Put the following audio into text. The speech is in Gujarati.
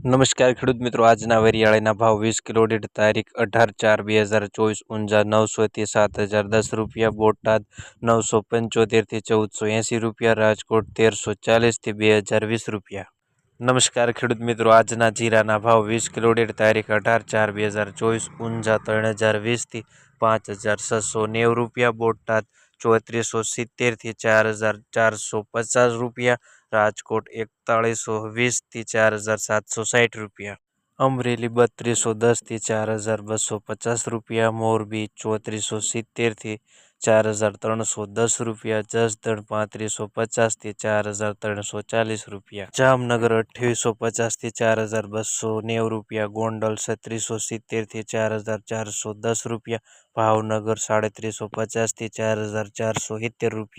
નમસ્કાર ખેડૂત મિત્રો, આજના વરિયાળીના ભાવ વીસ કિલો દીઠ તારીખ અઢાર ચાર બે હજાર ચોવીસ, ઊંઝા નવસોથી સાત હજાર દસ રૂપિયા, બોટાદ નવસો પંચોતેરથી ચૌદસો એંસી રૂપિયા, રાજકોટ તેરસો ચાલીસથી બે હજાર વીસ રૂપિયા. નમસ્કાર ખેડૂત મિત્રો, આજના જીરાના ભાવ વીસ કિલો દીઠ તારીખ અઢાર ચાર બે હજાર ચોવીસ, ઊંઝા ત્રણ હજાર વીસથી પાંચ હજાર છસો નેવું રૂપિયા, બોટાદ ચોત્રીસો સિત્તેરથી ચાર હજાર ચારસો પચાસ રૂપિયા રાજકોટ એકતાળીસો વીસથી ચાર હજાર સાતસો સાઠ રૂપિયા. અમરેલી બત્રીસો દસથી ચાર હજાર બસો પચાસ રૂપિયા. મોરબી ચોત્રીસો સિત્તેરથી ચાર હજાર ત્રણસો દસ રૂપિયા. જસદણ પાંત્રીસો પચાસથી ચાર હજાર ત્રણસો ચાલીસ રૂપિયા. જામનગર અઠ્યાવીસો પચાસથી ચાર હજાર બસો નેવું રૂપિયા. ગોંડલ છત્રીસો સિત્તેરથી ચાર હજાર ચારસો દસ રૂપિયા. ભાવનગર સાડત્રીસો પચાસથી ચાર હજાર ચારસો સિત્તેર રૂપિયા.